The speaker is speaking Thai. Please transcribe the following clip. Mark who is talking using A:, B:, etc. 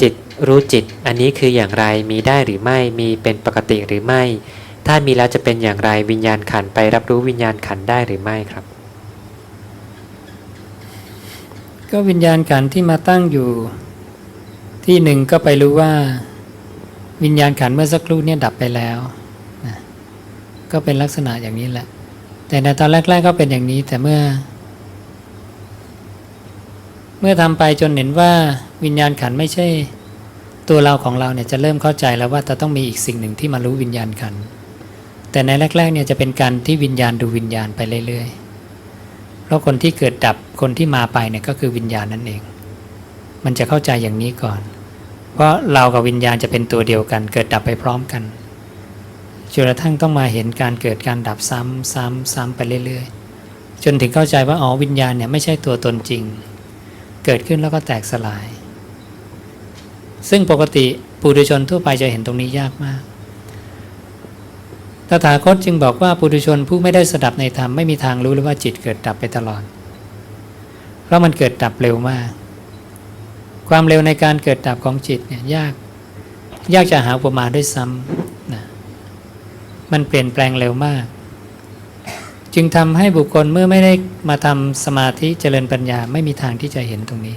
A: จิตรู้จิต อันนี้คืออย่างไรมีได้หรือไม่มีเป็นปกติหรือไม่ ถ้ามีแล้วจะเป็นอย่างไรวิญญาณขันไปรับรู้วิญญาณขันได้หรือไม่ครับ
B: ก็วิญญาณขันที่มาตั้งอยู่ ที่หนึ่งก็ไปรู้ว่า วิญญาณขันเมื่อสักครู่เนี่ยดับไปแล้วก็เป็นลักษณะอย่างนี้แหละ แต่ในตอนแรก ๆ ก็เป็นอย่างนี้แต่เมื่อ เมื่อทำไปจนเห็นว่าวิญญาณขันไม่ใช่ ตัวเราของเราเนี่ยจะเริ่มเข้าใจแล้วว่าจะต้องมีอีกสิ่งหนึ่งที่มารู้วิญญาณขัน แต่ในแรกๆเนี่ยจะเป็นการที่วิญญาณดูวิญญาณไปเรื่อยๆ เพราะคนที่เกิดดับคนที่มาไปเนี่ยก็คือวิญญาณนั่นเอง มันจะเข้าใจอย่างนี้ก่อน เพราะเรากับวิญญาณจะเป็นตัวเดียวกัน เกิดดับไปพร้อมกันจนกระทั่งต้องมาเห็นการเกิดการดับซ้ำซ้ำซ้ำไปเรื่อยๆ จนถึงเข้าใจว่าอ๋อวิญญาณเนี่ยไม่ใช่ตัวตนจริง เกิดขึ้นแล้วก็แตกสลาย ซึ่งปกติปุถุชนทั่วไปจะเห็นตรงนี้ยากมากตถาคตจึงบอกว่าปุถุชนผู้ไม่ได้สดับในธรรมไม่มีทางรู้เลยว่าจิตเกิดดับไปตลอด เพราะมันเกิดดับเร็วมาก ความเร็วในการเกิดดับของจิตเนี่ยยาก ยากจะหาอุปมาด้วยซ้ำนะมันเปลี่ยนแปลงเร็วมาก จึงทำให้บุคคลเมื่อไม่ได้มาทำสมาธิเจริญปัญญาไม่มีทางที่จะเห็นตรงนี้